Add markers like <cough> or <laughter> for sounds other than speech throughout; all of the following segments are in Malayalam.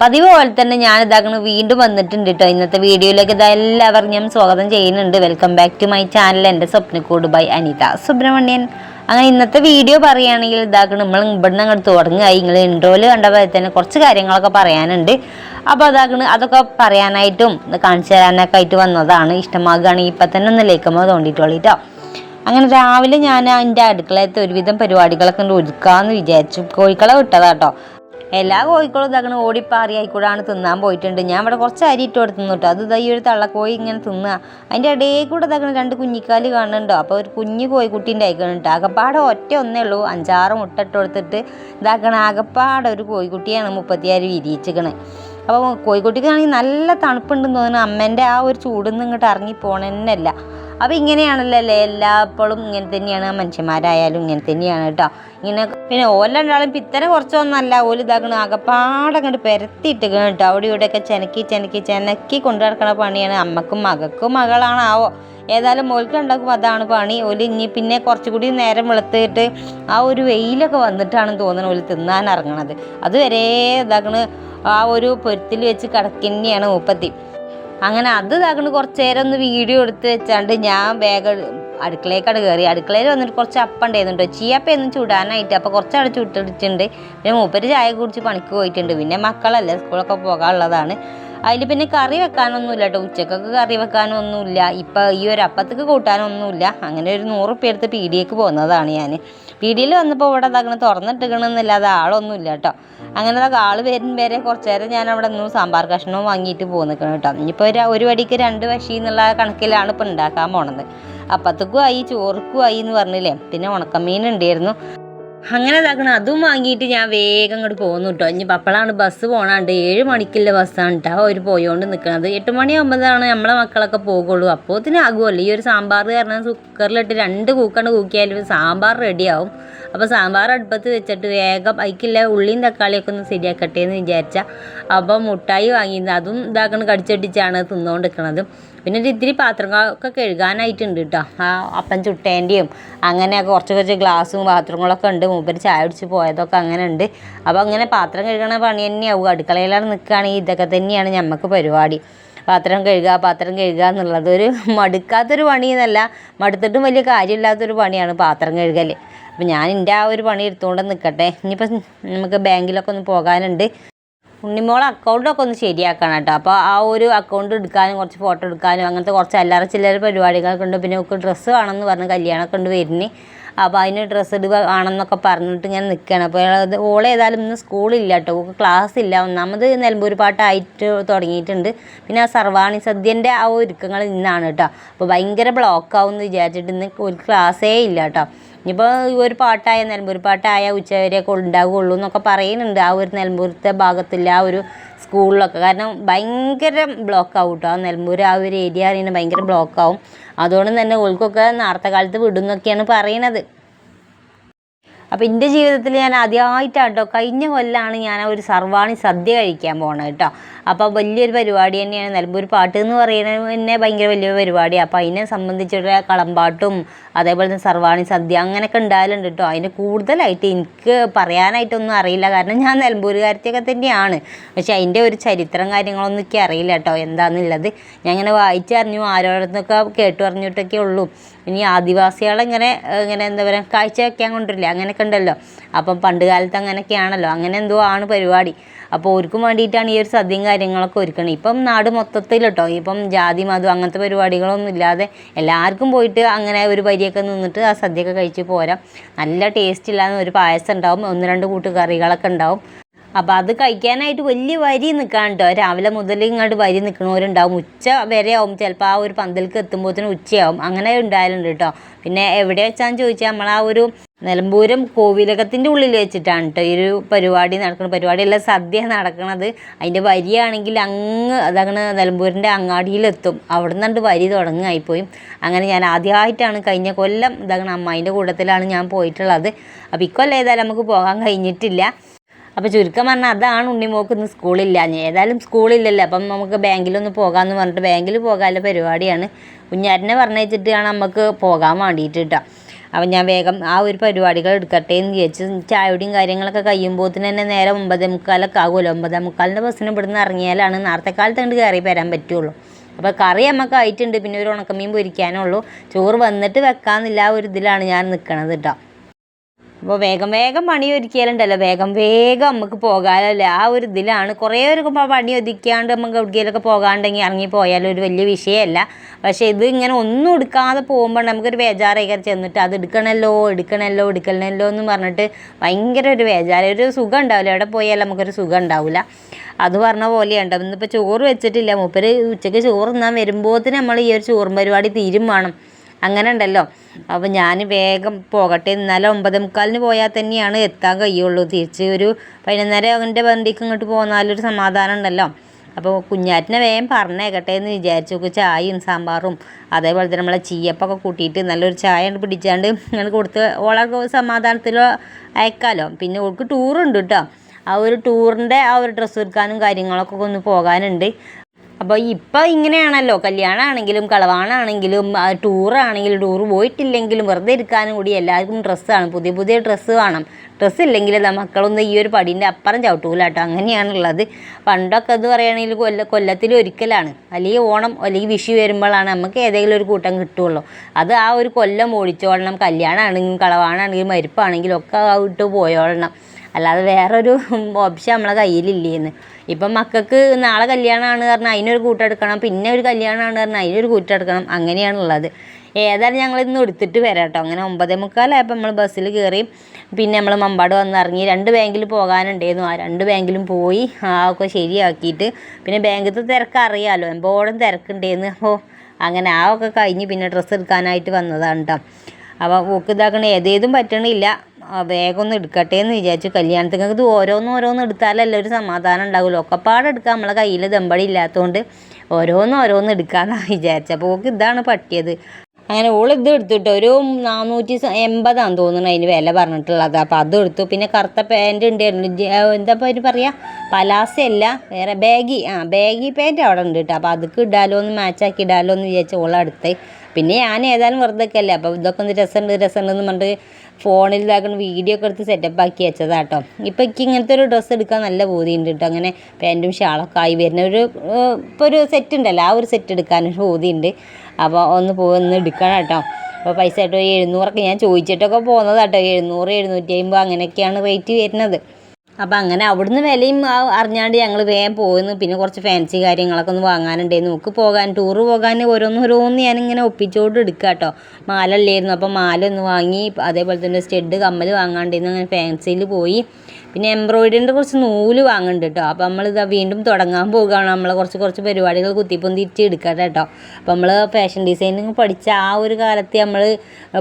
പതിവ് പോലെ തന്നെ ഞാൻ ഇതാക്കണ വീണ്ടും വന്നിട്ടുണ്ട് കേട്ടോ ഇന്നത്തെ വീഡിയോയിലേക്ക് ഇതാ എല്ലാവർക്കും ഞാൻ സ്വാഗതം ചെയ്യുന്നുണ്ട്. Welcome back to my channel എന്റെ സ്വപ്നക്കൂട് ബൈ അനിത സുബ്രഹ്മണ്യൻ. അങ്ങനെ ഇന്നത്തെ വീഡിയോ പറയുകയാണെങ്കിൽ ഇതാക്കണം നമ്മൾ ഇവിടുന്ന് അങ്ങോട്ട് തുടങ്ങുകയായി നിങ്ങൾ ഇൻട്രോയിൽ കണ്ടപ്പോൾ തന്നെ കുറച്ച് കാര്യങ്ങളൊക്കെ പറയാനുണ്ട്. അപ്പോൾ അതാക്കണ് അതൊക്കെ പറയാനായിട്ടും കാണിച്ചു തരാനൊക്കെ ആയിട്ട് വന്നതാണ്. ഇഷ്ടമാകുകയാണെങ്കിൽ ഇപ്പം തന്നെ ഒന്ന് ലേക്കുമ്പോൾ തോണ്ടിയിട്ടുള്ളൂ കേട്ടോ അങ്ങനെ രാവിലെ ഞാൻ എന്റെ അടുക്കളയത്തെ ഒരുവിധം പരിപാടികളൊക്കെ ഒരുക്കാമെന്ന് വിചാരിച്ചു. കോഴിക്കളെ വിട്ടതാട്ടോ എല്ലാ കോഴിക്കളും ഇതാക്കണ ഓടിപ്പാറി ആയിക്കൂടാണ് തിന്നാൻ പോയിട്ടുണ്ട്. ഞാൻ ഇവിടെ കുറച്ച് അരി ഇട്ട് കൊടുത്തു കേട്ടോ അത് ഈ ഒരു തള്ളക്കോഴി ഇങ്ങനെ തിന്നുക അതിന്റെ ഇടയിൽ കൂടെ ഇതാക്കണ രണ്ട് കുഞ്ഞിക്കാൽ കാണുന്നുണ്ടോ. അപ്പോൾ ഒരു കുഞ്ഞു കോഴിക്കുട്ടീന്റെ ആയിക്കണം കേട്ടോ ആകപ്പാടെ ഒറ്റ ഒന്നേ ഉള്ളൂ. അഞ്ചാറ് മുട്ട ഇട്ട് കൊടുത്തിട്ട് ഇതാക്കണ ആകപ്പാടെ ഒരു കോഴിക്കുട്ടിയാണ് മുപ്പത്തിയാറ് വിരിയിച്ചിക്കണേ അപ്പോൾ കോഴിക്കുട്ടിക്കാണെങ്കിൽ നല്ല തണുപ്പുണ്ടെന്ന് തോന്നുന്നു. അമ്മേന്റെ ആ ഒരു ചൂടിൽ നിന്ന് ഇങ്ങോട്ട് ഇറങ്ങി പോണെന്നല്ല. അപ്പോൾ ഇങ്ങനെയാണല്ലോ അല്ലേ? എല്ലാപ്പോഴും ഇങ്ങനെ തന്നെയാണ് മനുഷ്യന്മാരായാലും ഇങ്ങനെ തന്നെയാണ് കേട്ടോ. ഇങ്ങനെ പിന്നെ ഓലണ്ടാളും പിത്തനെ കുറച്ചൊന്നല്ല. ഓൽ ഇതാക്കണ ആകപ്പാടെ അങ്ങോട്ട് പെരത്തിയിട്ട് കേട്ടോ. അവിടെ ഇവിടെയൊക്കെ ചെനക്കി ചെനക്കി ചെനക്കി കൊണ്ടു നടക്കണ പണിയാണ്. അമ്മക്കും മകക്കും മകളാണാവോ ഏതായാലും മോൾക്ക് ഉണ്ടാക്കും അതാണ് പണി. ഓൽ ഇനി പിന്നെ കുറച്ചുകൂടി നേരം വെളുത്തിട്ട് ആ ഒരു വെയിലൊക്കെ വന്നിട്ടാണ് തോന്നുന്നത് ഓൽ തിന്നാൻ ഇറങ്ങണത്. അതുവരെ ഇതാക്കണ് ആ ഒരു പൊരുത്തിൽ വെച്ച് കിടക്കുന്നതാണ് മൂപ്പത്തി. അങ്ങനെ അത് ഇതാക്കണ്ട് കുറച്ച് നേരം ഒന്ന് വീഡിയോ എടുത്ത് വെച്ചാണ്ട് ഞാൻ വേഗം അടുക്കളയിലേക്കാണ് കയറി അടുക്കളയിൽ വന്നിട്ട് കുറച്ച് അപ്പം ഉണ്ടായിരുന്നുണ്ട് ചൂടാനായിട്ട് ചുടാനായിട്ട് അപ്പോൾ കുറച്ചവിടെ ചുട്ടിട്ടുണ്ട് പിന്നെ മൂപ്പര് ചായ കുടിച്ച് പണിക്ക് പോയിട്ടുണ്ട്. പിന്നെ മക്കളല്ലേ സ്കൂളൊക്കെ പോകാനുള്ളതാണ്. അതിൽ പിന്നെ കറി വെക്കാനൊന്നുമില്ല കേട്ടോ ഉച്ചക്കൊക്കെ കറി വെക്കാനൊന്നുമില്ല. ഇപ്പം ഈ ഒരു അപ്പത്തേക്ക് കൂട്ടാനൊന്നുമില്ല. അങ്ങനെ ഒരു നൂറ് ഉറുപ്പ്യ എടുത്ത് പീടിയേക്ക് പോകുന്നതാണ് ഞാൻ പീടിയിൽ വന്നപ്പോൾ ഇവിടെ ഇതാക്കണ തുറന്നിട്ടിക്കണമെന്നില്ലാതെ ആളൊന്നുമില്ല കേട്ടോ. അങ്ങനെ ഇതാ ആൾ വരും വരെ കുറച്ച് നേരം ഞാൻ അവിടെ നിന്ന് സാമ്പാർ കഷ്ണവും വാങ്ങിയിട്ട് പോന്നിക്കണം കേട്ടോ. ഇനിയിപ്പോൾ ഒരു ഒരു വടിക്ക് രണ്ട് വശി എന്നുള്ള കണക്കിലാണ് ഇപ്പം ഉണ്ടാക്കാൻ പോണത്. അപ്പത്തേക്കും ആയി ചോറുക്കും ആയി എന്ന് പറഞ്ഞില്ലേ? പിന്നെ ഉണക്കമീൻ ഉണ്ടായിരുന്നു. അങ്ങനെ ഇതാക്കണം. അതും വാങ്ങിയിട്ട് ഞാൻ വേഗം അങ്ങോട്ട് പോകുന്നു കേട്ടോ ഇനി അപ്പോഴാണ് ബസ് പോകണാണ്ട് ഏഴ് മണിക്കുള്ള ബസ്സാണ് കേട്ടോ അവർ പോയോണ്ട് നിൽക്കുന്നത് എട്ട് മണിയാകുമ്പോഴാണ് നമ്മളെ മക്കളൊക്കെ പോകുള്ളൂ അപ്പോഴത്തേനും ആകുമല്ലോ ഈ ഒരു സാമ്പാർ കാരണം കുക്കറിലിട്ട് രണ്ട് കൂക്കണ്ട് കൂക്കിയാലും സാമ്പാർ റെഡിയാവും. അപ്പോൾ സാമ്പാർ അടുപ്പത്ത് വെച്ചിട്ട് വേഗം അതിക്കില്ല ഉള്ളിയും തക്കാളിയൊക്കെ ഒന്ന് ശരിയാക്കട്ടെ എന്ന് വിചാരിച്ചാൽ അപ്പോൾ മുട്ടായി വാങ്ങിയിരുന്നു അതും ഇതാക്കണം കടിച്ചടിച്ചാണ് തിന്നുകൊണ്ട് നിൽക്കണത് പിന്നെ ഒരു ഇത്തിരി പാത്രങ്ങളൊക്കെ കഴുകാനായിട്ടുണ്ട് കേട്ടോ ആ അപ്പം ചുട്ടേന്റെയും അങ്ങനെ കുറച്ച് കുറച്ച് ഗ്ലാസ്സും പാത്രങ്ങളൊക്കെ ഉണ്ട്. മൂപ്പര് ചായ അടിച്ച് പോയതൊക്കെ അങ്ങനെ ഉണ്ട്. അപ്പോൾ അങ്ങനെ പാത്രം കഴുകണ പണി തന്നെയാവും. അടുക്കളയിലാണ് നിൽക്കുകയാണെങ്കിൽ ഇതൊക്കെ തന്നെയാണ് ഞമ്മക്ക് പരിപാടി. പാത്രം കഴുകുക പാത്രം കഴുകുക എന്നുള്ളത് ഒരു മടുക്കാത്തൊരു പണി എന്നല്ല. മടുത്തിട്ടും വലിയ കാര്യമില്ലാത്തൊരു പണിയാണ് പാത്രം കഴുകൽ അപ്പം ഞാൻ എന്റെ ആ ഒരു പണി എടുത്തുകൊണ്ട് നിൽക്കട്ടെ ഇനിയിപ്പോൾ നമുക്ക് ബാങ്കിലൊക്കെ ഒന്ന് പോകാനുണ്ട്. ഉണ്ണിമോളെ അക്കൗണ്ടൊക്കെ ഒന്ന് ശരിയാക്കണം കേട്ടോ. അപ്പോൾ ആ ഒരു അക്കൗണ്ട് എടുക്കാനും കുറച്ച് ഫോട്ടോ എടുക്കാനും അങ്ങനത്തെ കുറച്ച് അല്ലറ ചില്ലറ പരിപാടികളൊക്കെ ഉണ്ട്. പിന്നെ ഒക്കെ ഡ്രസ്സ് വേണമെന്ന് പറഞ്ഞ് കല്യാണമൊക്കെ ഉണ്ട് വരുന്നത് അപ്പോൾ അതിന് ഡ്രസ്സ് ഇടുക ആണെന്നൊക്കെ പറഞ്ഞിട്ട് ഇങ്ങനെ നിൽക്കുകയാണ് അപ്പോൾ ഓൾ ഏതായാലും ഇന്ന് സ്കൂളില്ല കേട്ടോ. ക്ലാസ് ഇല്ല. ഒന്നാമത് നിലമ്പൂർ പാട്ടായിട്ട് തുടങ്ങിയിട്ടുണ്ട്. പിന്നെ ആ സർവാണി സദ്യന്റെ ആ ഒരുക്കങ്ങൾ ഇന്നാണ് കേട്ടോ. അപ്പോൾ ഭയങ്കര ബ്ലോക്കാവും എന്ന് വിചാരിച്ചിട്ട് ഇന്ന് ഒരു ക്ലാസ്സേ ഇല്ല കേട്ടോ. ഇനിയിപ്പോൾ ഒരു പാട്ടായ നിലമ്പൂർ പാട്ടായ ഉച്ചവരെയൊക്കെ ഉണ്ടാവുകയുള്ളൂ എന്നൊക്കെ പറയുന്നുണ്ട് ആ ഒരു നിലമ്പൂരത്തെ ഭാഗത്തില്ല ആ ഒരു സ്കൂളിലൊക്കെ. കാരണം ഭയങ്കര ബ്ലോക്ക് ആവും ആ നിലമ്പൂർ ആ ഒരു ഏരിയ അറിയുന്നത് ഭയങ്കര ബ്ലോക്ക് ആവും. അതുകൊണ്ട് തന്നെ ഓൾക്കൊക്കെ നേരത്തെ കാലത്ത് വിടുന്നൊക്കെയാണ് പറയണത്. അപ്പോൾ എന്റെ ജീവിതത്തിൽ ഞാൻ ആദ്യമായിട്ടാണ് കേട്ടോ കഴിഞ്ഞ കൊല്ലാണ് ഞാൻ ഒരു സർവാണി സദ്യ കഴിക്കാൻ പോണത് കേട്ടോ അപ്പോൾ വലിയൊരു പരിപാടി തന്നെയാണ്. നിലമ്പൂർ പാട്ട് എന്ന് പറയുന്നത് തന്നെ ഭയങ്കര വലിയ പരിപാടിയാണ് അപ്പോൾ അതിനെ സംബന്ധിച്ചുള്ള കളമ്പാട്ടും അതേപോലെ തന്നെ സർവാണി സദ്യ അങ്ങനെയൊക്കെ ഉണ്ടായാലുണ്ട് കേട്ടോ. അതിന് കൂടുതലായിട്ട് എനിക്ക് പറയാനായിട്ടൊന്നും അറിയില്ല. കാരണം ഞാൻ നിലമ്പൂരുകാരത്തെയൊക്കെ തന്നെയാണ്. പക്ഷേ അതിന്റെ ഒരു ചരിത്രം കാര്യങ്ങളൊന്നും എനിക്ക് അറിയില്ല കേട്ടോ. എന്താണെന്നുള്ളത് ഞാൻ ഇങ്ങനെ വായിച്ചറിഞ്ഞു ആരോടൊക്കെ കേട്ടു അറിഞ്ഞിട്ടൊക്കെ ഉള്ളൂ. ഇനി ആദിവാസികളെങ്ങനെ ഇങ്ങനെ എന്താ പറയുക കാഴ്ച വെക്കാൻ കൊണ്ടിരില്ല അങ്ങനെയൊക്കെ ഉണ്ടല്ലോ. അപ്പം പണ്ട് കാലത്ത് അങ്ങനെയൊക്കെയാണല്ലോ. അങ്ങനെ എന്തോ ആണ് പരിപാടി. അപ്പോൾ ഓർക്കും വേണ്ടിയിട്ടാണ് ഈ ഒരു സദ്യയും കാര്യങ്ങളൊക്കെ ഒരുക്കുന്നത് ഇപ്പം നാട് മൊത്തത്തിൽ കേട്ടോ ഇപ്പം ജാതി മതം അങ്ങനത്തെ പരിപാടികളൊന്നും ഇല്ലാതെ എല്ലാവർക്കും പോയിട്ട് അങ്ങനെ ഒരു വരിയൊക്കെ നിന്നിട്ട് ആ സദ്യയൊക്കെ കഴിച്ച് പോരാം. നല്ല ടേസ്റ്റ് ഇല്ലാന്ന് ഒരു പായസം ഉണ്ടാവും ഒന്ന് രണ്ട് കൂട്ട് കറികളൊക്കെ ഉണ്ടാവും. അപ്പോൾ അത് കഴിക്കാനായിട്ട് വലിയ വരി നിൽക്കാൻ കേട്ടോ രാവിലെ മുതൽ ഇങ്ങോട്ട് വരി നിൽക്കണവരുണ്ടാവും ഉച്ച വരെ ആവും. ചിലപ്പോൾ ആ ഒരു പന്തലിക്ക് എത്തുമ്പോഴത്തേനും ഉച്ചയാവും. അങ്ങനെ ഉണ്ടായാലുണ്ട് കേട്ടോ പിന്നെ എവിടെ വെച്ചാന്ന് ചോദിച്ചാൽ നമ്മൾ ആ ഒരു നിലമ്പൂരം കോവിലകത്തിന്റെ ഉള്ളിൽ വെച്ചിട്ടാണ് കേട്ടോ ഈ ഒരു പരിപാടി നടക്കുന്ന പരിപാടിയല്ല സദ്യ നടക്കുന്നത് അതിന്റെ വരിയാണെങ്കിൽ അങ്ങ് അതങ്ങനെ നിലമ്പൂരിന്റെ അങ്ങാടിയിലെത്തും. അവിടെ നിന്നുണ്ട് വരി തുടങ്ങായിപ്പോയി. അങ്ങനെ ഞാൻ ആദ്യമായിട്ടാണ് കഴിഞ്ഞ കൊല്ലം ഇതങ്ങനെ അമ്മായിന്റെ കൂട്ടത്തിലാണ് ഞാൻ പോയിട്ടുള്ളത്. അപ്പോൾ ഇക്കൊല്ലം ഏതായാലും നമുക്ക് പോകാൻ കഴിഞ്ഞിട്ടില്ല. അപ്പോൾ ചുരുക്കം പറഞ്ഞാൽ അതാണ് ഉണ്ണിമോക്ക് ഇന്ന് സ്കൂളില്ല. ഏതായാലും സ്കൂളില്ലല്ലോ. അപ്പം നമുക്ക് ബാങ്കിലൊന്ന് പോകാമെന്ന് പറഞ്ഞിട്ട് ബാങ്കിൽ പോകാനുള്ള പരിപാടിയാണ്. കുഞ്ഞാറ്റിനെ പറഞ്ഞിട്ടാണ് നമുക്ക് പോകാൻ വേണ്ടിയിട്ട് കേട്ടോ അപ്പം ഞാൻ വേഗം ആ ഒരു പരിപാടികൾ എടുക്കട്ടെ എന്ന് വിചാരിച്ച് ചായയുടെയും കാര്യങ്ങളൊക്കെ കഴിയുമ്പോൾ തന്നെ നേരെ ഒമ്പതേ മുക്കാലൊക്കെ ആകുമല്ലോ. ഒമ്പതേ മുക്കാലിന്റെ ബസ്സിന് ഇവിടുന്ന് ഇറങ്ങിയാലാണ് നേരത്തെ കാലത്ത് കണ്ട് കയറി വരാൻ പറ്റുള്ളൂ. അപ്പോൾ കറി നമുക്ക് ആയിട്ടുണ്ട്. പിന്നെ ഒരു ഉണക്കമീൻ പൊരിക്കാനുള്ളൂ ചോറ് വന്നിട്ട് വെക്കാന്നില്ല ആ ഒരു ഇതിലാണ് ഞാൻ നിൽക്കണത് കേട്ടോ അപ്പോൾ വേഗം വേഗം പണി ഒരുക്കിയാലുണ്ടല്ലോ. വേഗം വേഗം നമുക്ക് പോകാനല്ലേ ആ ഒരു ഇതിലാണ്. കുറേ ഒരു പണി ഒതുക്കിയാണ്ട് നമുക്ക് എവിടെയെങ്കിലൊക്കെ പോകാണ്ടെങ്കിൽ ഇറങ്ങി പോയാലും ഒരു വലിയ വിഷയമല്ല പക്ഷേ ഇത് ഇങ്ങനെ ഒന്നും എടുക്കാതെ പോകുമ്പോൾ നമുക്കൊരു വേജാറായി ചെന്നിട്ട് അത് എടുക്കണമല്ലോ എടുക്കണമല്ലോ എടുക്കണമല്ലോ എന്ന് പറഞ്ഞിട്ട് ഭയങ്കര ഒരു വേജാറ ഒരു സുഖം ഉണ്ടാവില്ല. എവിടെ പോയാലും നമുക്കൊരു സുഖം ഉണ്ടാവില്ല അത് പറഞ്ഞ പോലെയുണ്ട്. ഇന്നിപ്പോൾ ചോറ് വെച്ചിട്ടില്ല. മൂപ്പര് ഉച്ചയ്ക്ക് ചോറ് തിന്നാൻ തന്നെ നമ്മൾ ഈ ഒരു ചോറും പരിപാടി തീരും വേണം അങ്ങനെ ഉണ്ടല്ലോ അപ്പോൾ ഞാൻ വേഗം പോകട്ടെ. ഇന്നലെ ഒമ്പതേ മുക്കാലിന് പോയാൽ തന്നെയാണ് എത്താൻ കഴിയുള്ളൂ. തിരിച്ച് ഒരു പതിനൊന്നര അവന്റെ വണ്ടിക്ക് ഇങ്ങോട്ട് പോന്നാലൊരു സമാധാനം ഉണ്ടല്ലോ. അപ്പോൾ കുഞ്ഞാറ്റിനെ വേഗം പറഞ്ഞേക്കട്ടെ എന്ന് വിചാരിച്ചു. നോക്കും ചായയും സാമ്പാറും അതേപോലെ തന്നെ നമ്മളെ ചീയപ്പൊക്കെ കൂട്ടിയിട്ട് നല്ലൊരു ചായ പിടിച്ചാണ്ട് ഇങ്ങനെ കൊടുത്ത് ഓളൊക്കെ സമാധാനത്തിൽ അയക്കാമല്ലോ പിന്നെ ഓൾക്ക് ടൂറുണ്ട് കേട്ടോ ആ ഒരു ടൂറിന്റെ ആ ഒരു ഡ്രസ്സ് എടുക്കാനും കാര്യങ്ങളൊക്കെ ഒന്ന് പോകാനുണ്ട്. അപ്പോൾ ഇപ്പം ഇങ്ങനെയാണല്ലോ. കല്യാണമാണെങ്കിലും കളവാണാണെങ്കിലും ടൂറാണെങ്കിലും ടൂർ പോയിട്ടില്ലെങ്കിലും വെറുതെ ഇരിക്കാനും കൂടി എല്ലാവർക്കും ഡ്രസ്സാണ്. പുതിയ പുതിയ ഡ്രസ്സ് വേണം. ഡ്രസ്സ് ഇല്ലെങ്കിൽ മക്കളൊന്നും ഈ ഒരു പടീന്റെ അപ്പുറം ചവിട്ടൂല കേട്ടോ അങ്ങനെയാണുള്ളത്. പണ്ടൊക്കെ എന്ന് പറയുകയാണെങ്കിൽ കൊല്ല കൊല്ലത്തിൽ ഒരിക്കലാണ്. അല്ലെങ്കിൽ ഓണം അല്ലെങ്കിൽ വിഷു വരുമ്പോഴാണ് നമുക്ക് ഏതെങ്കിലും ഒരു കൂട്ടം കിട്ടുള്ളൂ അത് ആ ഒരു കൊല്ലം ഓടിച്ചോളണം. കല്യാണമാണെങ്കിലും കളവാണാണെങ്കിലും മരിപ്പാണെങ്കിലും ഒക്കെ ആ ഇട്ട് പോയോളണം. അല്ലാതെ വേറൊരു ഓപ്ഷൻ നമ്മളെ കയ്യിലില്ലേന്ന്. ഇപ്പം മക്കൾക്ക് നാളെ കല്യാണമാണ് പറഞ്ഞാൽ അതിനൊരു കൂട്ടെടുക്കണം പിന്നെ ഒരു കല്യാണമാണ് പറഞ്ഞാൽ അതിനൊരു കൂട്ടെടുക്കണം അങ്ങനെയാണുള്ളത്. ഏതായാലും ഞങ്ങൾ ഇന്ന് എടുത്തിട്ട് വരാം കേട്ടോ അങ്ങനെ ഒമ്പതേ മുക്കാലായപ്പോൾ നമ്മൾ ബസ്സിൽ കയറി പിന്നെ നമ്മൾ മമ്പാട് വന്ന് ഇറങ്ങി രണ്ട് ബാങ്കിൽ പോകാനുണ്ടായിരുന്നു. ആ രണ്ട് ബാങ്കിലും പോയി ആ ഒക്കെ ശരിയാക്കിയിട്ട് പിന്നെ ബാങ്കിലത്തെ തിരക്ക് അറിയാമല്ലോ എമ്പോഴും തിരക്കുണ്ടായിരുന്നു. അപ്പോൾ അങ്ങനെ ആ ഒക്കെ കഴിഞ്ഞ് പിന്നെ ഡ്രസ്സ് എടുക്കാനായിട്ട് വന്നതാണ് കേട്ടോ അപ്പോൾ ഓക്ക് ഇതാക്കണ ഏതേതും പറ്റണില്ല. വേഗം ഒന്ന് എടുക്കട്ടെ എന്ന് വിചാരിച്ചു. കല്യാണത്തിന് ഇത് ഓരോന്നും ഓരോന്ന് എടുത്താലല്ലേ ഒരു സമാധാനം ഉണ്ടാവുമല്ലോ ഒക്കെപ്പാടെ എടുക്കാൻ നമ്മളെ കയ്യിൽ ദമ്പടി ഇല്ലാത്തതുകൊണ്ട് ഓരോന്നും ഓരോന്നും എടുക്കാമെന്നാണ് വിചാരിച്ചത്. അപ്പോൾ ഓക്ക് ഇതാണ് പറ്റിയത്. അങ്ങനെ ഓൾ ഇത് എടുത്തിട്ട്. ഒരു നാനൂറ്റി എൺപതാന്ന് തോന്നുന്നു അതിന് വില പറഞ്ഞിട്ടുള്ളത്. അപ്പോൾ അത് എടുത്തു. പിന്നെ കറുത്ത പാന്റ് ഉണ്ട് ജ- എന്താ ഇപ്പോൾ അതിന് പറയുക പലാസയല്ല വേറെ ബാഗി ആ ബാഗി പാന്റ് അവിടെ ഉണ്ട് കേട്ടോ അപ്പോൾ അതൊക്കെ ഇടാലോ ഒന്ന് മാച്ചാക്കി ഇടാലോ എന്ന് വിചാരിച്ച് ഓളടുത്ത് പിന്നെ ഞാൻ ഏതായാലും വെറുതെ അല്ലേ അപ്പോൾ ഇതൊക്കെ ഒന്ന് രസമുണ്ട് രസമുണ്ടെന്ന് പറഞ്ഞിട്ട് ഫോണിൽ ഇതാക്കുന്ന വീഡിയോ ഒക്കെ എടുത്ത് സെറ്റപ്പ് ആക്കി വെച്ചതാ കേട്ടോ ഇപ്പം എനിക്ക് ഇങ്ങനത്തെ ഒരു ഡ്രസ്സ് എടുക്കാൻ നല്ല ബോധിയുണ്ട് കേട്ടോ അങ്ങനെ പാന്റും ഷാളൊക്കെ ആയി വരുന്ന ഒരു ഇപ്പോൾ ഒരു സെറ്റ് ഉണ്ടല്ലോ. ആ ഒരു സെറ്റ് എടുക്കാനൊരു ബോധിയുണ്ട് അപ്പോൾ ഒന്ന് പോയി ഒന്ന് എടുക്കണം കേട്ടോ. അപ്പോൾ പൈസ കേട്ടോ എഴുന്നൂറൊക്കെ ഞാൻ ചോദിച്ചിട്ടൊക്കെ പോകുന്നത് കേട്ടോ. എഴുന്നൂറ് എഴുന്നൂറ്റി അമ്പത് അങ്ങനെയൊക്കെയാണ് റേറ്റ് വരുന്നത്. അപ്പോൾ അങ്ങനെ അവിടുന്ന് വിലയും അറിഞ്ഞാണ്ട് ഞങ്ങൾ വേഗം പോയിരുന്നു പിന്നെ കുറച്ച് ഫാൻസി കാര്യങ്ങളൊക്കെ ഒന്ന് വാങ്ങാനുണ്ടായിരുന്നു നമുക്ക് പോകാൻ ടൂറ് പോകാൻ ഓരോന്ന് ഓരോന്ന് ഞാനിങ്ങനെ ഒപ്പിച്ചോണ്ട് എടുക്കുക കേട്ടോ. മാല അപ്പോൾ മാല ഒന്ന് വാങ്ങി അതേപോലെ തന്നെ സ്റ്റെഡ് കമ്മൽ വാങ്ങാണ്ടിരുന്നു അങ്ങനെ ഫാൻസിയിൽ പോയി. പിന്നെ എംബ്രോയിഡറിന്റെ കുറച്ച് നൂൽ വാങ്ങുന്നുണ്ട് കേട്ടോ നമ്മൾ നമ്മളിതാ വീണ്ടും തുടങ്ങാൻ പോവുകയാണ്. നമ്മളെ കുറച്ച് കുറച്ച് പരിപാടികൾ കുത്തിപ്പം തിരിച്ച് എടുക്കട്ടെ കേട്ടോ അപ്പോൾ നമ്മൾ ഫാഷൻ ഡിസൈനിങ് പഠിച്ച ആ ഒരു കാലത്ത് നമ്മൾ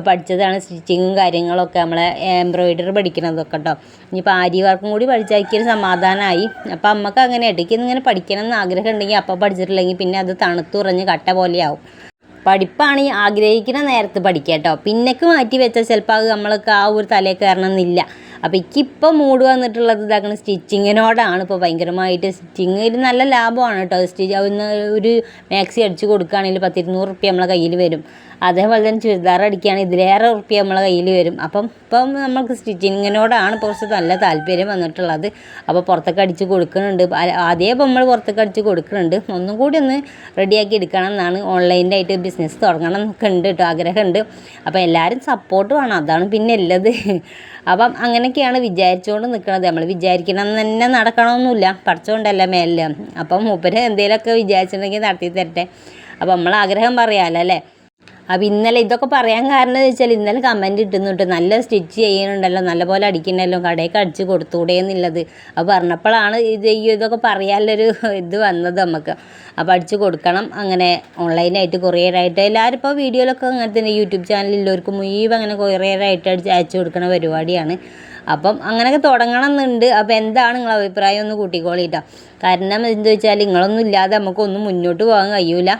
പഠിച്ചതാണ് സ്റ്റിച്ചിങ്ങും കാര്യങ്ങളൊക്കെ. നമ്മളെ എംബ്രോയിഡറി പഠിക്കണതൊക്കെ കേട്ടോ ഇനിയിപ്പോൾ ആരി വർക്കും കൂടി പഠിച്ചാക്കിയൊരു സമാധാനമായി അപ്പോൾ അമ്മയ്ക്ക് അങ്ങനെ ഇടയ്ക്ക് ഇങ്ങനെ പഠിക്കണം എന്ന് ആഗ്രഹം ഉണ്ടെങ്കിൽ അപ്പോൾ പഠിച്ചിട്ടില്ലെങ്കിൽ പിന്നെ അത് തണുത്തുറഞ്ഞ് കട്ട പോലെയാവും. പഠിപ്പാണ് ആഗ്രഹിക്കുന്ന നേരത്ത് പഠിക്കുക കേട്ടോ പിന്നേക്ക് മാറ്റി വെച്ചാൽ ചിലപ്പോൾ അത് നമ്മൾക്ക് ആ ഒരു തലയിൽ കയറണമെന്നില്ല അപ്പോൾ എനിക്കിപ്പോൾ മൂഡ് വന്നിട്ടുള്ളത് ഇതാക്കണ സ്റ്റിച്ചിങ്ങിനോടാണ്. ഇപ്പോൾ ഭയങ്കരമായിട്ട് സ്റ്റിച്ചിങ് ഒരു നല്ല ലാഭമാണ് കേട്ടോ. സ്റ്റിച്ച് ഒന്ന് ഒരു മാക്സി അടിച്ച് കൊടുക്കുകയാണെങ്കിൽ പത്തിരുന്നൂറ് റുപ്യ നമ്മളെ കയ്യിൽ വരും. അതേപോലെ തന്നെ ചുരിദാർ അടിക്കുകയാണ്. ഇതിലേറെ ഉറപ്പിയ നമ്മളെ കയ്യിൽ വരും. അപ്പം ഇപ്പം നമുക്ക് സ്റ്റിച്ചിങ്ങിനോടാണ് കുറച്ച് നല്ല താല്പര്യം വന്നിട്ടുള്ളത്. അപ്പോൾ പുറത്തൊക്കെ അടിച്ച് കൊടുക്കുന്നുണ്ട്. ആദ്യമേ ഇപ്പം നമ്മൾ പുറത്തൊക്കെ അടിച്ച് കൊടുക്കുന്നുണ്ട്. ഒന്നും കൂടി ഒന്ന് റെഡിയാക്കി എടുക്കണം എന്നാണ് ഓൺലൈനായിട്ട് ബിസിനസ് തുടങ്ങണം എന്നൊക്കെ ഉണ്ട് കേട്ടോ ആഗ്രഹമുണ്ട്. അപ്പോൾ എല്ലാവരും സപ്പോർട്ട് വേണം. അതാണ് പിന്നെ ഉള്ളത്. അപ്പം അങ്ങനെയൊക്കെയാണ് വിചാരിച്ചുകൊണ്ട് നിൽക്കുന്നത്. നമ്മൾ വിചാരിക്കണം തന്നെ നടക്കണമെന്നില്ല. പഠിച്ചുകൊണ്ടല്ല മേലിൽ അപ്പം മൂപ്പര് എന്തെങ്കിലുമൊക്കെ വിചാരിച്ചിട്ടുണ്ടെങ്കിൽ നടത്തി തരട്ടെ. അപ്പം നമ്മൾ ആഗ്രഹം പറയാമല്ലോ അല്ലേ അപ്പം ഇന്നലെ ഇതൊക്കെ പറയാൻ കാരണം എന്ന് വെച്ചാൽ ഇന്നലെ കമന്റ് ഇട്ടുന്നുണ്ട് നല്ല സ്റ്റിച്ച് ചെയ്യുന്നുണ്ടല്ലോ നല്ലപോലെ അടിക്കണല്ലോ കടയൊക്കെ അടിച്ച് കൊടുത്തൂടെ എന്നുള്ളത്. അപ്പോൾ പറഞ്ഞപ്പോഴാണ് ഇത് ഇതൊക്കെ പറയാനുള്ളൊരു ഇത് വന്നത് നമുക്ക്. അപ്പോൾ അടിച്ച് കൊടുക്കണം അങ്ങനെ ഓൺലൈനായിട്ട് കൊറിയറായിട്ട് എല്ലാവരും ഇപ്പോൾ വീഡിയോയിലൊക്കെ അങ്ങനെ തന്നെ യൂട്യൂബ് ചാനലിലുള്ളവർക്ക് മുഴുവൻ അങ്ങനെ കൊറിയറായിട്ട് അടിച്ച് അയച്ചു കൊടുക്കുന്ന പരിപാടിയാണ്. അപ്പം അങ്ങനെയൊക്കെ തുടങ്ങണം എന്നുണ്ട് അപ്പോൾ എന്താണ് നിങ്ങളെ അഭിപ്രായം? ഒന്ന് കൂട്ടിക്കോളിട്ടോ. കാരണം എന്താ വെച്ചാൽ നിങ്ങളൊന്നും ഇല്ലാതെ നമുക്കൊന്നും മുന്നോട്ട് പോകാൻ കഴിയൂല.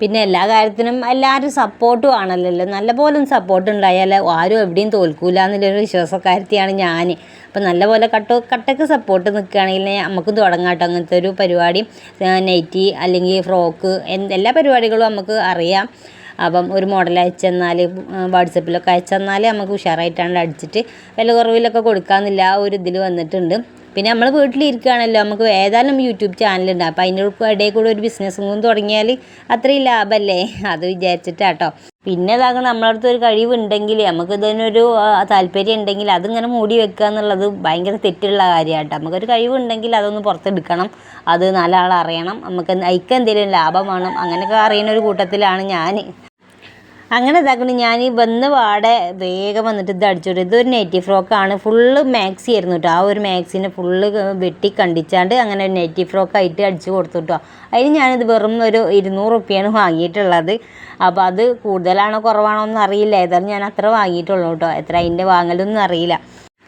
പിന്നെ എല്ലാ കാര്യത്തിനും എല്ലാവരും സപ്പോർട്ടും ആണല്ലോ നല്ലപോലെ സപ്പോർട്ട് ഉണ്ടായാൽ ആരും എവിടെയും തോൽക്കൂല എന്നുള്ളൊരു വിശ്വാസക്കാരത്തിയാണ് ഞാൻ അപ്പം നല്ലപോലെ കട്ട് കട്ടക്ക് സപ്പോർട്ട് നിൽക്കുകയാണെങ്കിൽ നമുക്ക് തുടങ്ങാം കേട്ടോ അങ്ങനത്തെ ഒരു പരിപാടി. നൈറ്റി അല്ലെങ്കിൽ ഫ്രോക്ക് എല്ലാ പരിപാടികളും നമുക്ക് അറിയാം. അപ്പം ഒരു മോഡൽ അയച്ചെന്നാൽ വാട്സപ്പിലൊക്കെ അയച്ചെന്നാൽ നമുക്ക് ഉഷാറായിട്ടാണ് അടിച്ചിട്ട് വില കുറവിലൊക്കെ കൊടുക്കാമെന്നില്ല ആ ഒരു ഇതിൽ വന്നിട്ടുണ്ട്. പിന്നെ നമ്മൾ വീട്ടിലിരിക്കുകയാണല്ലോ നമുക്ക് ഏതായാലും യൂട്യൂബ് ചാനലുണ്ട്. അപ്പോൾ അതിന്റെ ഇടയിൽ കൂടെ ഒരു ബിസിനസ്സും കൂടി തുടങ്ങിയാൽ അത്രയും ലാഭമല്ലേ <laughs> അത് വിചാരിച്ചിട്ടാട്ടോ. പിന്നെ ഇതാകണം നമ്മളടുത്ത് ഒരു കഴിവുണ്ടെങ്കിൽ നമുക്ക് ഇതിനൊരു താല്പര്യം ഉണ്ടെങ്കിൽ അതിങ്ങനെ മൂടി വെക്കുക എന്നുള്ളത് ഭയങ്കര തെറ്റുള്ള കാര്യമാട്ടോ നമുക്കൊരു കഴിവുണ്ടെങ്കിൽ അതൊന്ന് പുറത്തെടുക്കണം. അത് നല്ല അറിയണം. നമുക്ക് അതിക്ക് എന്തെങ്കിലും ലാഭം വേണം. അങ്ങനെയൊക്കെ അറിയുന്ന ഒരു കൂട്ടത്തിലാണ് ഞാൻ അങ്ങനെ ഇതാക്കണം ഞാൻ ഈ വന്ന് പാടെ വേഗം വന്നിട്ട് ഇത് അടിച്ചോട്ട്. ഇതൊരു നെറ്റി ഫ്രോക്കാണ് ഫുള്ള് മാക്സി ആയിരുന്നു കേട്ടോ ആ ഒരു മാക്സിനെ ഫുള്ള് വെട്ടി കണ്ടിച്ചാണ്ട് അങ്ങനെ ഒരു നെറ്റി ഫ്രോക്കായിട്ട് അടിച്ച് കൊടുത്തു കേട്ടോ അതിന് ഞാനിത് വെറും ഒരു ഇരുന്നൂറ് റുപ്യാണ് വാങ്ങിയിട്ടുള്ളത്. അപ്പോൾ അത് കൂടുതലാണോ കുറവാണോ ഒന്നും അറിയില്ല. ഏതായാലും ഞാൻ അത്ര വാങ്ങിയിട്ടുള്ളൂ കേട്ടോ എത്ര അതിന്റെ വാങ്ങലൊന്നും അറിയില്ല.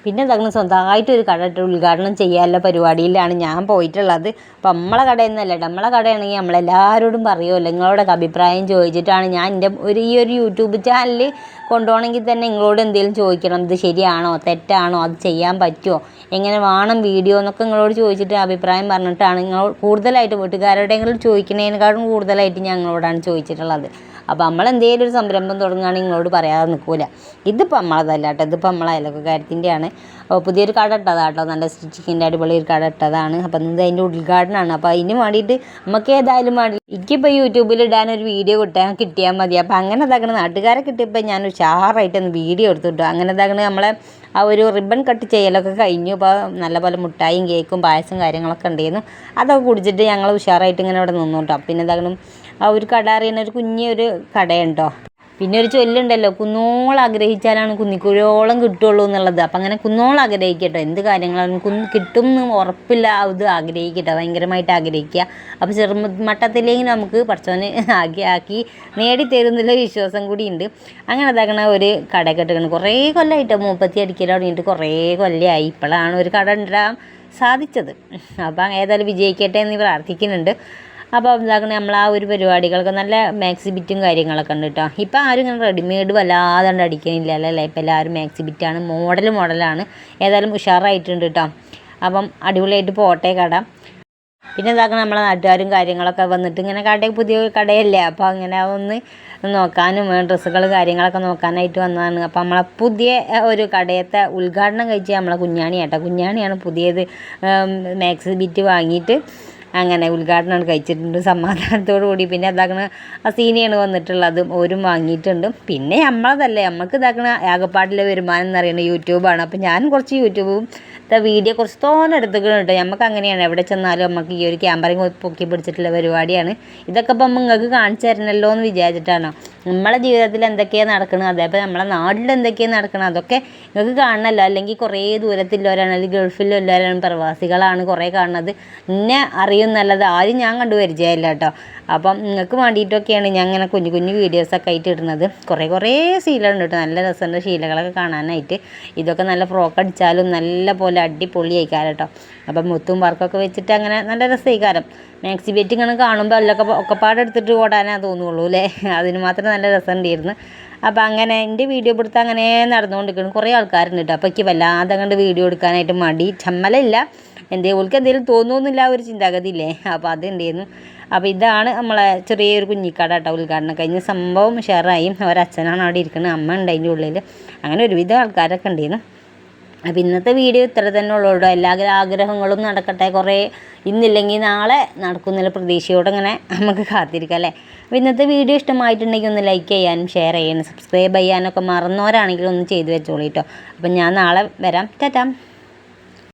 പിന്നെ തങ്ങൾ സ്വന്തമായിട്ട് ഒരു കട ഉദ്ഘാടനം ചെയ്യാനുള്ള പരിപാടിയിലാണ് ഞാൻ പോയിട്ടുള്ളത്. അപ്പം നമ്മളെ കടയൊന്നുമല്ല നമ്മളെ കടയാണെങ്കിൽ നമ്മളെല്ലാവരോടും പറയുമല്ലോ നിങ്ങളോടൊക്കെ അഭിപ്രായം ചോദിച്ചിട്ടാണ് ഞാൻ എന്റെ ഒരു ഈ ഒരു യൂട്യൂബ് ചാനൽ കൊണ്ടുപോകണമെങ്കിൽ തന്നെ നിങ്ങളോട് എന്തെങ്കിലും ചോദിക്കണം ഇത് ശരിയാണോ തെറ്റാണോ അത് ചെയ്യാൻ പറ്റുമോ എങ്ങനെ വേണം വീഡിയോ എന്നൊക്കെ നിങ്ങളോട് ചോദിച്ചിട്ട് അഭിപ്രായം പറഞ്ഞിട്ടാണ് നിങ്ങൾ കൂടുതലായിട്ട് വീട്ടുകാരോടെങ്കിലും ചോദിക്കുന്നതിനേക്കാളും കൂടുതലായിട്ട് ഞങ്ങളോടാണ് ചോദിച്ചിട്ടുള്ളത്. അപ്പോൾ നമ്മൾ എന്തെങ്കിലും ഒരു സംരംഭം തുടങ്ങുകയാണെങ്കിൽ നിങ്ങളോട് പറയാതെ നിൽക്കില്ല ഇതിപ്പോൾ നമ്മളതല്ല കേട്ടോ ഇതിപ്പോൾ നമ്മളെ അയൽവക്കക്കാരത്തിന്റെയാണ് അപ്പോൾ പുതിയൊരു കട ഇട്ടതാണ് കേട്ടോ നല്ല സ്റ്റിച്ചിങ്ങിന്റെ അടിപൊളി ഒരു കട ഇട്ടതാണ്. അപ്പം ഇത് അതിന്റെ ഉദ്ഘാടനമാണ്. അപ്പോൾ അതിന് വേണ്ടിയിട്ട് നമുക്ക് ഏതായാലും വേണ്ടി എനിക്കിപ്പോൾ യൂട്യൂബിൽ ഇടാൻ ഒരു വീഡിയോ കിട്ടാൻ കിട്ടിയാൽ മതി. അപ്പോൾ അങ്ങനെ ഇതാക്കണ. നാട്ടുകാരെ കിട്ടിയപ്പോൾ ഞാൻ ഉഷാറായിട്ട് ഒന്ന് വീഡിയോ എടുത്തു കിട്ടും അങ്ങനെ ഇതാക്കണ നമ്മളെ ആ ഒരു റിബൺ കട്ട് ചെയ്യലൊക്കെ കഴിഞ്ഞു. അപ്പോൾ നല്ല നല്ലപോലെ മുട്ടായും കേക്കും പായസം കാര്യങ്ങളൊക്കെ ഉണ്ടായിരുന്നു അതൊക്കെ കുടിച്ചിട്ട് ഞങ്ങൾ ഉഷാറായിട്ട് ഇങ്ങനെ ഇവിടെ നിന്നു കേട്ടോ പിന്നെ എന്താകണം ആ ഒരു കട അറിയുന്ന ഒരു കുഞ്ഞൊരു കടയുണ്ടോ? പിന്നെ ഒരു ചൊല്ലുണ്ടല്ലോ കുന്നോളം ആഗ്രഹിച്ചാലാണ് കുന്നിക്കുഴിയോളം കിട്ടുള്ളൂ എന്നുള്ളത്. അപ്പം അങ്ങനെ കുന്നോളം ആഗ്രഹിക്കട്ടോ. എന്ത് കാര്യങ്ങളാണ് കുന്ന് കിട്ടും എന്ന് ഉറപ്പില്ല അത് ആഗ്രഹിക്കട്ടോ. ഭയങ്കരമായിട്ട് ആഗ്രഹിക്കുക. അപ്പോൾ ചെറുമട്ടത്തിലേക്ക് നമുക്ക് പഠിച്ചവന് ആക്കി ആക്കി നേടിത്തരുന്നുള്ള വിശ്വാസം കൂടി ഉണ്ട് അങ്ങനെ അതാക്കണ ഒരു കട കെട്ടുകയാണ് കുറേ കൊല്ലമായിട്ടോ മുപ്പത്തി അടിക്കൽ തുടങ്ങിയിട്ട് കുറേ കൊല്ലമായി ഇപ്പോഴാണ് ഒരു കട ഉണ്ടാകാൻ സാധിച്ചത്. അപ്പം ഏതായാലും വിജയിക്കട്ടെ എന്ന് പ്രാർത്ഥിക്കുന്നുണ്ട്. അപ്പോൾ എന്താക്കണേ നമ്മൾ ആ ഒരു പരിപാടികളൊക്കെ നല്ല മാക്സിബിറ്റും കാര്യങ്ങളൊക്കെ ഉണ്ട് കേട്ടോ ഇപ്പം ആരും ഇങ്ങനെ റെഡിമെയ്ഡ് വല്ലാതെ അടിക്കണില്ല അല്ലേ? ഇപ്പം എല്ലാവരും മാക്സി ബിറ്റാണ് മോഡൽ മോഡലാണ് ഏതായാലും ഉഷാറായിട്ടുണ്ട് കേട്ടോ അപ്പം അടിപൊളിയായിട്ട് പോട്ടെ കട. പിന്നെ എന്താക്കണം നമ്മളെ നാട്ടുകാരും കാര്യങ്ങളൊക്കെ വന്നിട്ട് ഇങ്ങനെ കട പുതിയ കടയല്ലേ? അപ്പോൾ അങ്ങനെ ഒന്ന് നോക്കാനും ഡ്രസ്സുകൾ കാര്യങ്ങളൊക്കെ നോക്കാനായിട്ട് വന്നതാണ്. അപ്പം നമ്മളെ പുതിയ ഒരു കടയത്തെ ഉദ്ഘാടനം കഴിച്ച് നമ്മളെ കുഞ്ഞാണി കേട്ടോ കുഞ്ഞാണിയാണ് പുതിയത് മാക്സിബിറ്റ് വാങ്ങിയിട്ട് അങ്ങനെ ഉദ്ഘാടനമാണ് കഴിച്ചിട്ടുണ്ട്. സമാധാനത്തോടു കൂടി പിന്നെ ഇതാക്കണ സീനിയാണ് വന്നിട്ടുള്ളത്. ഓരും വാങ്ങിയിട്ടുണ്ട്. പിന്നെ നമ്മളതല്ലേ. നമുക്ക് ഇതാക്കണ ആകപ്പാടിലെ വരുമാനം എന്ന് പറയുന്നത് യൂട്യൂബാണ് അപ്പം ഞാൻ കുറച്ച് യൂട്യൂബും വീഡിയോ കുറച്ച് തോന്നെ എടുത്തിട്ടുണ്ട് നമുക്ക് അങ്ങനെയാണ്. എവിടെ ചെന്നാലും നമുക്ക് ഈ ഒരു ക്യാമറയും പൊക്കി പിടിച്ചിട്ടുള്ള പരിപാടിയാണ്. ഇതൊക്കെ ഇപ്പം നിങ്ങൾക്ക് കാണിച്ചു തരണമല്ലോ എന്ന് വിചാരിച്ചിട്ടാണ്. നമ്മളെ ജീവിതത്തിൽ എന്തൊക്കെയാണ് നടക്കുന്നത് അതേപോലെ നമ്മളെ നാട്ടിൽ എന്തൊക്കെയാണ് നടക്കുന്നത് അതൊക്കെ നിങ്ങൾക്ക് കാണണമല്ലോ അല്ലെങ്കിൽ കുറേ ദൂരത്തിലുള്ളവരാണ് അല്ലെങ്കിൽ ഗൾഫിലുള്ളവരാണ് പ്രവാസികളാണ് കുറേ കാണുന്നത്. എന്നെ അറിയുന്നല്ലത് ആരും ഞാൻ കണ്ടു പരിചയമില്ല കേട്ടോ. അപ്പം നിങ്ങൾക്ക് വേണ്ടിയിട്ടൊക്കെയാണ് ഞാൻ ഇങ്ങനെ കുഞ്ഞു കുഞ്ഞു വീഡിയോസൊക്കെ ആയിട്ട് ഇടുന്നത്. കുറേ കുറേ ശീലമുണ്ട് കേട്ടോ. നല്ല രസമുണ്ട് ശീലകളൊക്കെ കാണാനായിട്ട്. ഇതൊക്കെ നല്ല ഫ്രോക്ക് അടിച്ചാലും നല്ല പോലെ അടിപൊളി കേട്ടോ. അപ്പം മുത്തും വർക്കൊക്കെ വെച്ചിട്ട് അങ്ങനെ നല്ല രസമായിക്കാരം. മാക്സി ബെറ്റ് ഇങ്ങനെ കാണുമ്പോൾ അല്ലൊക്കെ ഒക്കെപ്പാടെടുത്തിട്ട് എടുത്തിട്ട് ഓടാനേ തോന്നുള്ളൂ അല്ലേ? അതിന് മാത്രം നല്ല രസമുണ്ടായിരുന്നു. അപ്പോൾ അങ്ങനെ എന്റെ വീഡിയോ പിടുത്തം അങ്ങനെ നടന്നുകൊണ്ടിരിക്കുന്നു. കുറേ ആൾക്കാരുണ്ട് കേട്ടോ അപ്പോൾ എനിക്ക് വല്ലാതെ കണ്ട് വീഡിയോ എടുക്കാനായിട്ട് മടി ചമ്മലല്ല. എന്തേ ഓൾക്ക് എന്തെങ്കിലും തോന്നുന്നില്ല ഒരു ചിന്താഗതി ഇല്ലേ അപ്പോൾ അതുണ്ടായിരുന്നു. അപ്പോൾ ഇതാണ് നമ്മളെ ചെറിയൊരു കുഞ്ഞിക്കട കേട്ടോ ഉദ്ഘാടനം. കഴിഞ്ഞ സംഭവം ഷെയറായി ഒരച്ഛനാണ് അവിടെ ഇരിക്കുന്നത്. അമ്മ ഉണ്ട് അതിന്റെ ഉള്ളിൽ അങ്ങനെ ഒരുവിധം ആൾക്കാരൊക്കെ ഉണ്ടായിരുന്നു. അപ്പോൾ ഇന്നത്തെ വീഡിയോ ഇത്ര തന്നെ ഉള്ളൂ കേട്ടോ. എല്ലാ ആഗ്രഹങ്ങളും നടക്കട്ടെ. കുറേ ഇന്നില്ലെങ്കിൽ നാളെ നടക്കുന്നില്ല പ്രതീക്ഷയോടെ ഇങ്ങനെ നമുക്ക് കാത്തിരിക്കാം അല്ലേ? അപ്പോൾ ഇന്നത്തെ വീഡിയോ ഇഷ്ടമായിട്ടുണ്ടെങ്കിൽ ഒന്ന് ലൈക്ക് ചെയ്യാനും ഷെയർ ചെയ്യാനും സബ്സ്ക്രൈബ് ചെയ്യാനൊക്കെ മറന്നവരാണെങ്കിലും ഒന്ന് ചെയ്തു വെച്ചോളൂ കേട്ടോ. അപ്പം ഞാൻ നാളെ വരാം. ടാറ്റാ.